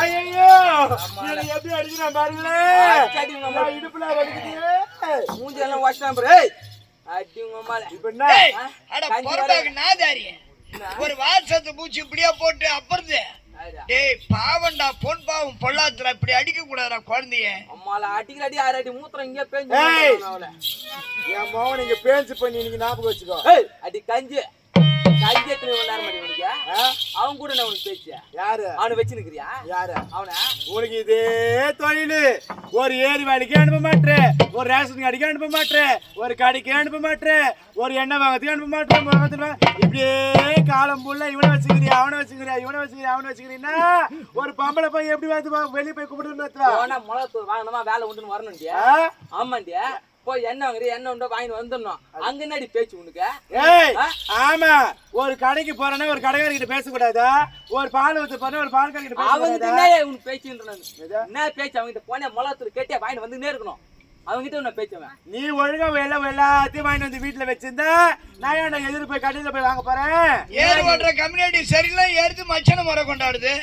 ஐயோ எப்படி அடிக்கிறான் பாருங்களேன் இடுப்புல வலிக்குது. மூஞ்சி எல்லாம் வாஷ்டான் பாரு ஒரு வாசத்தை பூச்சி இப்படியே போட்டு அப்புறது. டேய் பாவம்டா பொன் பாவம் பொல்லாத்துறா இப்படி அடிக்க கூடாதா குழந்தைய. அம்மால அடிக்கிற அடி ஆறு அடி மூத்திரம் இங்கே பேஞ்சு. என் மகன் நீங்க பேஞ்சு பண்ணி நீங்க ஞாபகம் வச்சுக்கோ. அடி கஞ்சி. எத்தனை மணி நேரம் பண்ணி உனக்கு? அவன் கூட நான் உனக்கு பேச்சு. யாரு? அவனை வச்சுனுக்குறியா யாரு? அவனை? உனக்கு இதே தொழில். ஒரு ஏரி வேலைக்கு அனுப்ப மாட்டேன் ஒரு ரேஷன் கடைக்கு அனுப்ப மாட்டேன் ஒரு கடைக்கு அனுப்ப மாட்டேன் ஒரு எண்ணெய் வாங்கத்துக்கு அனுப்ப மாட்டேன் முகத்துல இப்படியே காலம் புள்ள இவனை வச்சுக்கிறியா அவனை வச்சுக்கிறியா இவனை வச்சுக்கிறியா அவனை வச்சுக்கிறீன்னா ஒரு பொம்பளை போய் எப்படி வந்து வெளியே போய் கூப்பிட்டு மிளகு வாங்கணுமா? வேலை உண்டுன்னு வரணும்டியா. ஆமாண்டியா. போய் எண்ணெய் வாங்குறியா எண்ணெய் உண்டோ வாங்கி வந்துடணும். அங்க என்னடி பேச்சு உனக்கு? ஏய்? ஆமா ஒரு கடைக்கு போறேன்னா ஒரு கடைக்காரங்கிட்ட பேசக்கூடாதா? ஒரு பால் ஊத்து போறேன்னா ஒரு பால் கடைக்கிட்ட அவங்க பேசக்கூடாதா என்ன உனக்கு பேச்சுன்ற எது? என்ன பேச்சு? அவங்க கிட்ட போனே மிளகாத்தூள் கேட்டே வாங்கி வந்துன்னே இருக்கணும். அவங்க கிட்ட உன்னை பேச்சவன் நீ ஒழுங்கா எல்லாம் எல்லாத்தையும் வாங்கிட்டு வந்து வீட்டுல வச்சிருந்தா நான் எதிர் போய் கடையில போய் வாங்க போறேன்? ஏறு ஓட்டுற கம்யூனிட்டி சரியில்லை எடுத்து மச்சன முறை கொண்டாடுது.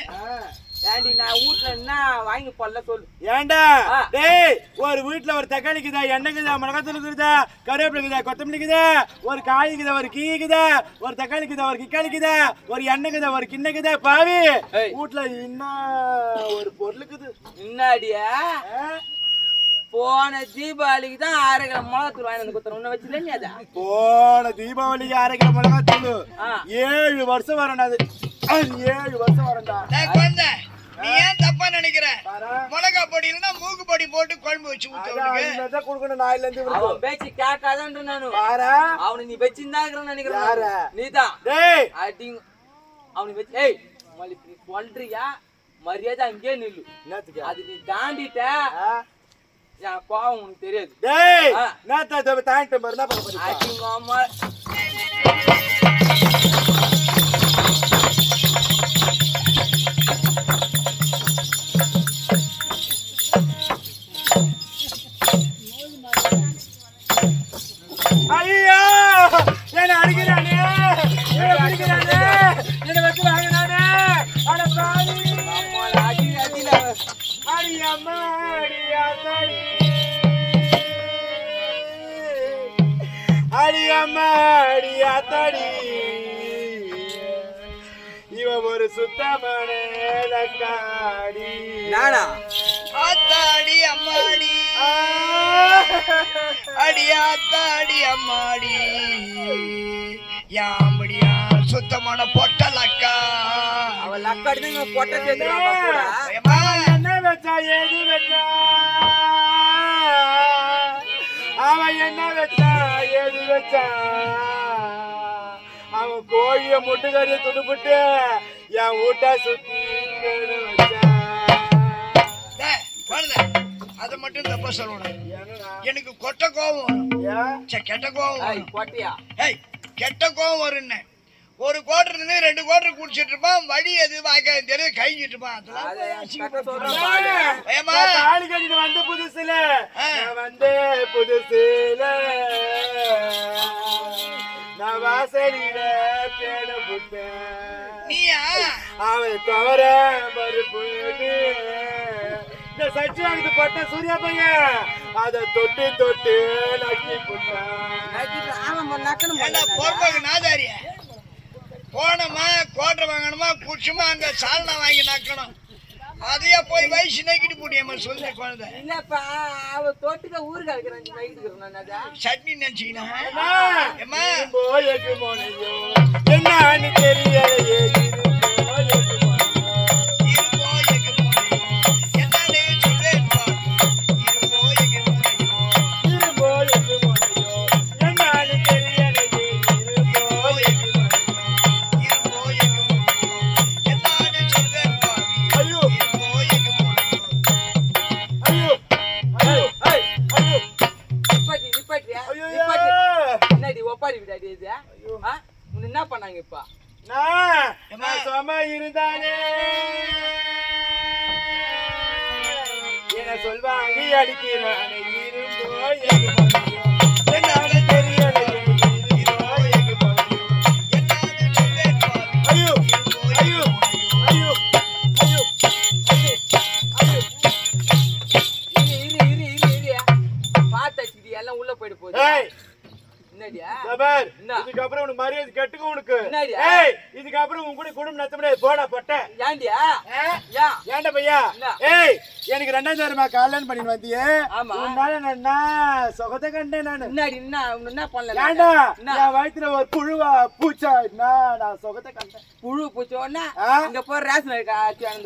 ஏண்டி நான் வீட்டுல என்ன வாங்கி போடல சொல்லு. ஏன்டா ஆ. டேய் ஒரு வீட்ல ஒரு தக்காளி இருக்குதா எண்ணெய் இருக்குதா மிளகாத்தூள் இருக்குதா கருவேப்பிலை இருக்குதா கொத்தமல்லி இருக்குதா ஒரு காய் இருக்குதா ஒரு கீ இருக்குதா ஒரு தக்காளி இருக்குதா ஒரு கிக்காளி இருக்குதா ஒரு எண்ணெய் இருக்குதா ஒரு கிண்ண இருக்குதா பாவி. வீட்ல இன்னும் ஒரு பொருள் இருக்குது? என்னடியா ஆ? போன தீபாவளிக்கு தான் ஆறு கிலோ மிளகாத்தூள் வாங்கி வந்து கொடுத்துறேன் உன்னை வச்சுல நீ அதை போன தீபாவளிக்கு அரை கிலோ மிளகாத்தூள். ஆ. ஏழு வருஷம் அது அது. ஏழு வருஷம் வரண்டா நீ ஏன் தப்பா நினைக்கிற. மிளகா பொடி இல்லைன்னா மூக்கு பொடி போட்டு குழம்பு வச்சு ஊத்து கொடுக்கணும். நாயில இருந்து. அவன் பேச்சு கேட்காதன்ற நானு. அவனை நீ வச்சிருந்தா இருக்கிறேன்னு நினைக்கிறேன் டேய்! அடி அவனுக்கு வச்சு ஏய் மல்லி நீ சொல்றியா மரியாதை அங்கேயே நில்லு. அது நீ தாண்டிட்ட? என் பாவம் உனக்கு தெரியாது. டேய். நான் தான் தாங்கிட்ட மாதிரி என்ன பண்ண போறீங்க? அடி உங்க அம்மா அடி அம்மா அடி ஆத்தாடி அடி அம்மா அடி ஆத்தாடி இவன் ஒரு சுத்தமான லக்காடி நானா? ஆத்தாடி அம்மாடி. ஆ. அடி ஆத்தாடி அம்மாடி. யாம்படியா சுத்தமான பொட்டலக்கா. அவன் லக்காடி தான் பொட்டை கூட. என்ன வச்சா ஏது வச்சா? அவன் என்ன வச்சா ஏது வச்சா? அவன் கோழிய முட்டுக்கறிய துடுப்புட்டு என் வீட்டை சுத்தி அதை மட்டும் தப்பா சொல்லணும்? எனக்கு கொட்ட கோவம் வரும். ஏன்? ச்சே, கெட்ட பொட்டையா ஏய் கெட்ட கோவம் வரும்னு. ஒரு கோட்டர் இருந்து ரெண்டு கோட்டர் குடிச்சிட்டு இருப்பான். வழி எது வாய்க்கா தெரியும் கழிஞ்சிட்டு இருப்பான் வந்த புதுசுல. வந்த புதுசுல. நான் வாசலில புட்டேன். நீயா? அவன் தவற மறுப்புன்னு இந்த சச்சி வாங்கிட்டு போட்ட சூர்யா பையன் அதை தொட்டு தொட்டு நக்கி புட்டான். நக்கணும். பொறுப்பாக்கு நாதாரிய? போனோமா கோட்டை வாங்கணுமா குடிச்சுமா அங்க சால்னா வாங்கி நக்கணும். அதையே போய் வயசு நக்கிட்டு போட்டியம்மா சொல்லி குழந்தை. இல்லப்பா அவ தோட்டுக்க இருக்கிறேன் நான் அதை. சட்னி நினைச்சீங்கன்னா அண்ணா, ஏம்மா? என்னடி ஒப்பாரி விடாடி இது உன்னை என்ன பண்ணாங்க இப்ப? சும இருந்தானே. என்ன சொல்வாங்க அடிக்கிறானே இரும்போ ஏய்? இதுக்கப்புறம் உனக்கு மரியாதை கட்டுக்க உனக்கு? ஏய் இதுக்கப்புறம் உன் கூட குடும்பம் நடத்த முடியாது போடா பட்ட? ஏன் ஏன்டா பையா? ஏய் எனக்கு ரெண்டாம் தரமா கல்யாணம் பண்ணி வந்தியே. உன்னால நான் நான் சுகத்தை கண்டேன் நானு. என்ன? பண்ணல? என் வயித்துல ஒரு புழுவா பூச்சா? நான் நான் சுகத்தை கண்டேன். புழு பூச்சி உடனே ஆ? இங்க போய் ரேஷன்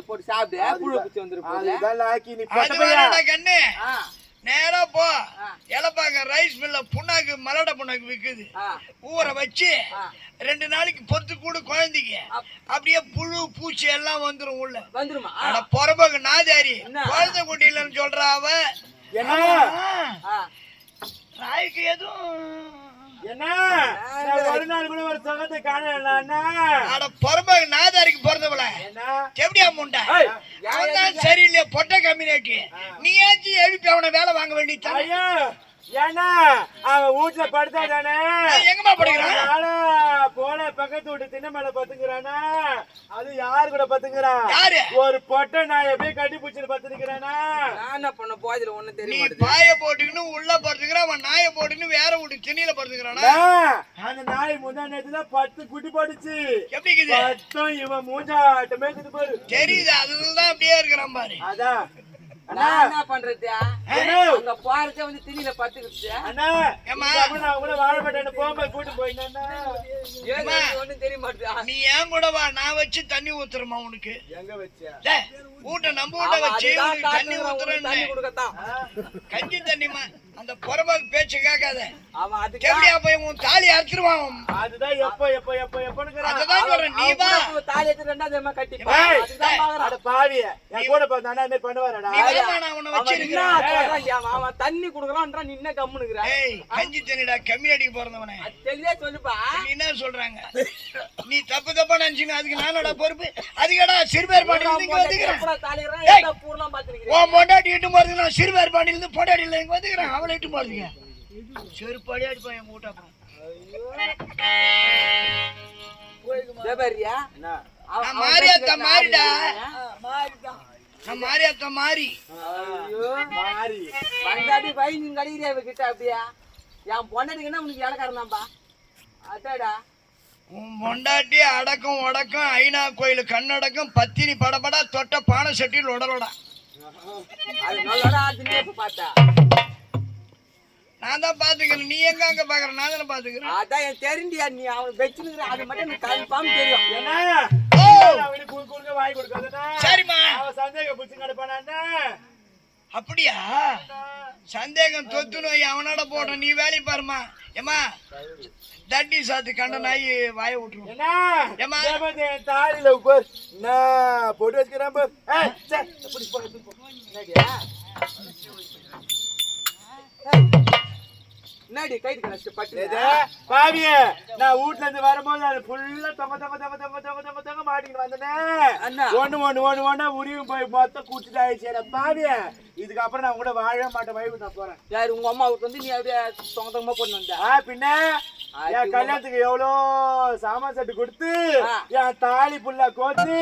போட்டு சாப்பிடு. புழு பூச்சி வந்துரு போகுது அதுதான் லாக்கி நீ பட்ட பையா? கண்ணு. நேரா போ. ஆ. இலப்பாங்க ரைஸ் மில்ல புண்ணாக்கு மலட புண்ணாக்கு விக்குது. ஆ. ஊற வச்சு. ரெண்டு நாளைக்கு பொத்து கூட குழந்தைக்கு. அப்- அப்படியே புழு பூச்சி எல்லாம் வந்துரும் உள்ள. வந்துருமா? அட பொறம்போக்கு நாதாரி? குழந்தை குட்டியிலன்னு சொல்றா அவ. நாய்க்கு எதுவும். என்ன? நான் ஒரு நாள் கூட ஒரு சுகத்தை காணல அட பொறம்போக்கு நாதாரிக்கு பிறந்தவள. என்ன? எப்படியா முண்டா? சரியில்லையே? பொட்டை கம்யூனிட்டி நீயாச்சும் எழுப்பி அவனை வேலை வாங்க வேண்டியது ஏன்னா அவன் வீட்டுல படுத்தா தானே எங்கம்மா படிக்கிறான்? போன பக்கத்து வீட்டு திண்ணை மேல பத்துக்கிறானா அது யாரு கூட பத்துக்கிறான் யாரு? ஒரு பொட்டை நான் எப்படியே கட்டி பிடிச்சிட்டு பத்துக்கிறானா நான் என்ன பண்ண போதில ஒண்ணும் தெரிய நீ மாட்டேது பாய போட்டுக்கின்னு உள்ள படுத்துக்கிறான் அவன் நாய போட்டுக்கின்னு வேற வீட்டு திணியில படுத்துக்கிறானா? அந்த நாய் முந்தா நேரத்துல பத்து குட்டி போடுச்சு எப்படி பத்தும் இவன் மூஞ்சாட்டமே இருக்குது பாரு. தெரியுது அதுதான் அப்படியே இருக்கிறான் பாரு. அதான். என்ன பண்றது அங்க போறதே வந்து திணியில பத்துக்கிச்சு அண்ணா நான் கூட வாழப்பட்டேன் போகும்போது கூட்டு ஒண்ணும் தெரிய மாட்டேது நீ ஏன் கூட வா? நான் வச்சு தண்ணி ஊத்துறமா உனக்கு. எங்க வச்சியா டேய், வீட்டை நம்ம வீட்டை வச்சு தண்ணி உனக்கு தண்ணி கொடுக்கத்தான். கஞ்சி தண்ணிமா அந்த புறமாக்கு பேச்சு கேட்காத. அவன் எப்படியா போய் உன் தாலி அறுத்துருவான். அவன். அதுதான் எப்ப எப்ப எப்ப எப்பனுங்கிறான் அதுதான் சொல்றேன் நீ வா. தாலி எடுத்து ரெண்டாவது அம்மா கட்டி அதுதான் அட பாவிய. என் கூட பார்த்து அண்ணா மாதிரி பண்ணுவாரடா நீ நான் உன்னை அவன் என்ன வச்சிருக்கிறேன் சொல்றான் அவன் அவன் தண்ணி குடுக்கறான்றான் நீ என்ன கம்முனுக்குற? ஏய் கஞ்சி தண்ணிடா கம்யூனிட்டிக்கு பிறந்தவனே. அது தெளிவா சொல்லுப்பா. நீ என்ன சொல்றாங்க? நீ தப்பு தப்பா நினைச்சுங்க அதுக்கு நானோட பொறுப்பு? அதுக்கடா சிறுபேர் பாண்டியில இங்க வந்துக்கிறேன். உன் பொண்டாட்டி இட்டு போறதுக்கு நான் சிறுபேர் பாண்டியில இருந்து பொண்டாட்டியில இங்க வந்துக்கிறேன். அவளை இட்டு போறதுங்க செருப்பாடி அடிப்பான் என் வீட்டை அப்புறம். மாரியாத்தா மாறிடா. மாறி. ஐயோ மாறி. வந்தாடி வை நீ கடிக்கிறியா இவகிட்ட அப்படியா? என் பொண்டாட்டிக்குன்னா உனக்கு இலக்காரனாம்பா அட்டாடா உன் பொண்டாட்டி அடக்கம் உடக்கம் ஐநா கோயில் கண்ணடக்கம் பத்தினி படபடா தொட்ட பானை சட்டியில் உடலோடா. அது இப்ப பார்த்தா. நான் தான் பாத்துக்கிறேன் நீ எங்க அங்க பாக்குற? நான் தானே பாத்துக்கிறேன் அதான் எனக்கு தெரிஞ்சியா நீ அவன் வச்சுருக்கிற அது மட்டும் எனக்கு கன்ஃபார்ம் தெரியும். என்ன? வாங்கி கொடுக்காதடா சரிம்மா. அவன் சந்தேகம் பிடிச்சு கிடப்பானா அப்படியா? சந்தேகம் தொத்து நோய் அவனோட போட்ட நீ வேலையை பாருமா ஏமா தட்டி சாத்து கண்ட நாய் வாய விட்டுருவோம் தாலியில உட்கார் நான் போட்டு வச்சுக்கிறேன் பார். ஏய், என்னடி கைது கணக்கு? பாவியே, நான் வீட்ல இருந்து வரும்போது அது ஃபுல்லா தொங்க தொங்க தொங்க தொங்க தொங்க தொங்க தொங்க மாட்டிக்கிட்டு வந்தேனே. அண்ணா. ஒண்ணு ஒண்ணு ஒண்ணு ஒண்ணா உருவி போய் மொத்தம் கூட்டிட்டு ஆயிடுச்சு பாவிய இதுக்கப்புறம் நான் கூட வாழவே மாட்டேன் வைப்பு நான் போறேன் யார் உங்க அம்மா வீட்டு வந்து நீ அப்படியே தொங்க தொங்கமா போட்டு வந்த ஆ பின்ன என் கல்யாணத்துக்கு எவ்வளோ சாமான் செட்டு கொடுத்து. என் தாலி புல்லா கோத்து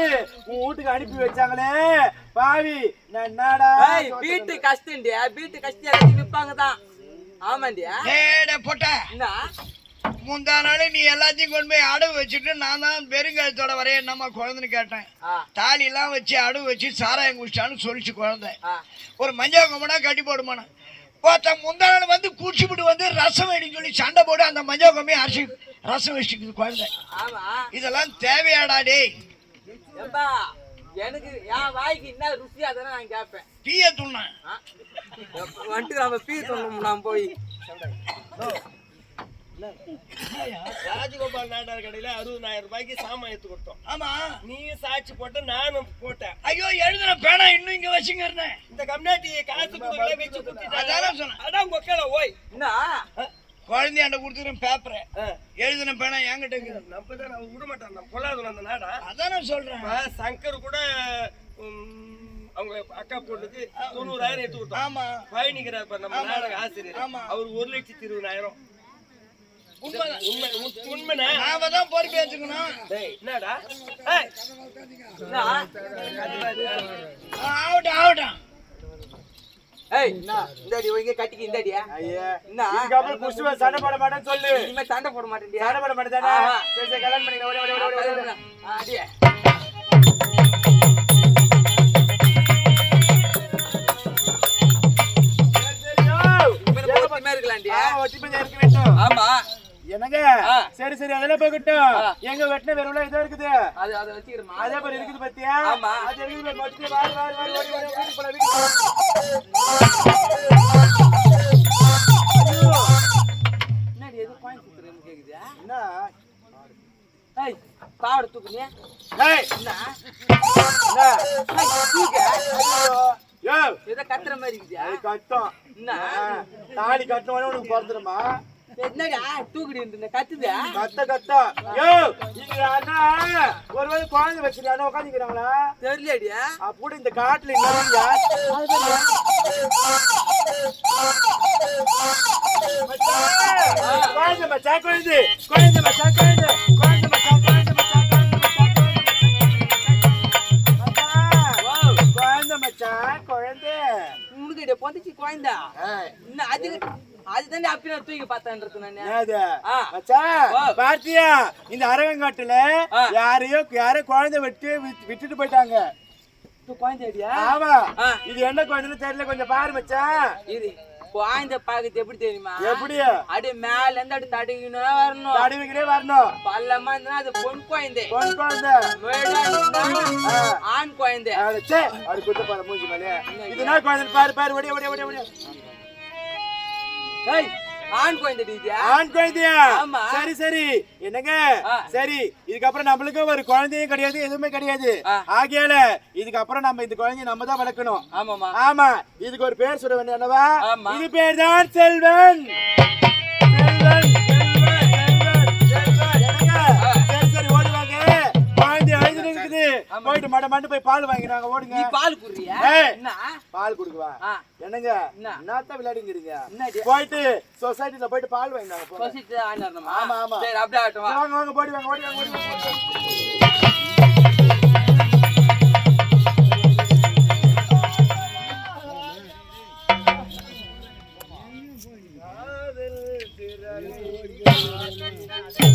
உன் வீட்டுக்கு அனுப்பி வச்சாங்களே பாவி நான் என்னடா வீட்டு கஷ்டம்டியா வீட்டு கஷ்டம் விற்பாங்க தான் ஆமாண்டியா போட்ட. முந்தா நாள் நீ எல்லாத்தையும் கொண்டு போய் அடவு வச்சுட்டு நான் தான் பெருங்கழுத்தோட வரைய என்னம்மா குழந்தைன்னு கேட்டேன். தாலிலாம் வச்சு அடவு வச்சு சாராயம் குடிச்சிட்டான்னு சொல்லிச்சு குழந்தை. ஒரு மஞ்சள் கொம்பனா கட்டி போடுமானா ஒருத்தன் முந்தா நாள் வந்து குடிச்சுப்பிட்டு வந்து ரசம் வேடின்னு சொல்லி சண்டை போட்டு அந்த மஞ்சள் கொம்பையும் அரிசி ரசம் வச்சுக்குது குழந்தை. ஆமா. இதெல்லாம் தேவையாடா டேய். எனக்கு என் வாய்க்கு என்ன ருசியா தானே நான் கேட்பேன் டீய துண்ணேன்? வந்துட்டு நம்ம பீ சொல்லணும் நான் போய். ராஜகோபால் நாடார் கடையில அறுபதாயிரம் ரூபாய்க்கு சாமான் எடுத்து கொடுத்தோம். ஆமா. நீ சாட்சி போட்ட நானும் போட்டேன். ஐயோ எழுதுன பேனா இன்னும் இங்க வச்சுங்க இருந்தேன் இந்த கம்னாட்டி காசு வச்சு அதான் சொன்னேன். அதான் கொக்கல ஓய். என்ன? குழந்தையாண்ட கொடுத்துருக்கேன் பேப்பரை. எழுதின பேனா என்கிட்ட நம்ம தான் அவன் விட மாட்டான். நம்ம பொல்லாதவன் அந்த நாடா? அதான் நான் சொல்றேன். சங்கர் கூட அவங்க அக்கா பொண்ணுக்கு தொண்ணூறாயிரம் எடுத்து கொடுத்தோம். ஆமா. பயணிக்கிறார் நம்ம நாடக ஆசிரியர். ஆமா. அவர் ஒரு லட்சத்தி இருபதாயிரம்? ஆகட்டும் ஆகட்டும் ஏய் இந்தாடி இங்க கட்டிக்கு இந்தாடியா ஐயா என்ன இதுக்கப்புறம் சண்டை போட மாட்டேன்னு சொல்லு. இனிமே சண்டை போட சண்டை போட மாட்டேதானே ஆஹா. சரி சரி கல்யாணம் பண்ணிக்கலாம் ஓடி ஓடி ஓடி ஓடி அடியே இருக்கலாம்டியா ஆமா. என்னங்க. சரி சரி அதெல்லாம் போகட்டும். எங்க வெட்டின வெறும் இதோ இருக்குது. அது அதை வச்சுக்கிறமா அதே மாதிரி இருக்குது பாத்தியா? ஆமா. அது இருக்குது வாரு, வாரு, வாரு, ஓடி, ஓடி, என்னடி எது பாயிண்ட் சுத்துறேன்னு கேக்குதா என்ன? ஏய் பாவட தூக்குனியா? ஏய், என்ன? என்ன? தூக்க? ஐயோ, கத்துற மாதிரி இருக்குதா அது கட்டம் என்ன? தாலி கட்டணும் உனக்கு பிறந்துருமா? என்னடா தூக்கிட்டு இருந்த கத்துதா? கத்த கத்த. யோ இங்க அண்ணா ஒருவேளை குழந்தை வச்சிருக்கானோ உட்காந்துக்கிறாங்களா தெரியலடியா அப்படி இந்த காட்டுல என்ன குழந்தை மச்சான் குழந்தை குழந்தை மச்சான் குழந்தை. பொந்திச்சு குழந்தா? இன்னும் அது அதுதாண்டி அப்படி நான் தூக்கி பார்த்தான்றது நானு. பார்த்தியா இந்த அரவங்காட்டுல. யாரையோ யாரோ குழந்தை விட்டு விட்டு- விட்டுட்டு போயிட்டாங்க. இது குழந்தைடியா ஆமா. இது என்ன குழந்தைன்னு தெரியல. கொஞ்சம் பாரு மச்சான் இது குழந்தை பாக்குறது எப்படி தெரியுமா? எப்படி? அப்படியே மேல இருந்து அப்படி தடுக்கணும் வரணும். தடவிக்கிட்டே வரணும். பள்ளமா இருந்தா அது பொன் குழந்தை. பொன் குழந்தை. மேடா இருந்தா ஆ. ஆண் குழந்தை. சே, அப்படி குத்த பாரு மூஞ்சி மேலே. இதுனா குழந்தை பாரு பாரு ஓடி ஓடி ஓடி ஓடி. ஏய் ஆண் குழந்தை ஆண் குழந்தையா? ஆமா. சரி சரி. என்னங்க. சரி இதுக்கப்புறம் நம்மளுக்கு ஒரு குழந்தையும் கிடையாது எதுவுமே கிடையாது. ஆகையால இதுக்கப்புறம் நம்ம இந்த குழந்தைய நம்ம தான் வளர்க்கணும். ஆமா இதுக்கு ஒரு பேர் சொல்ல வேண்டிய அல்லவா. இது பேர் தான் செல்வன், போயிட்டு மட மண்டு போய் பால் வாங்கினாங்க ஓடுங்க. நீ பால் குடுறியா? என்ன? பால் குடுக்குவா? என்னங்க? என்னத்த விளையாடிங்கிறீங்க? போயிட்டு சொசைட்டில போயிட்டு பால் வாங்கினாங்க சொசைட்டில வாங்கினாங்க ஆமா ஆமா. சரி அப்படியே ஆகட்டும் வாங்க வாங்க போடி வாங்க ஓடி வாங்க ஓடி Thank.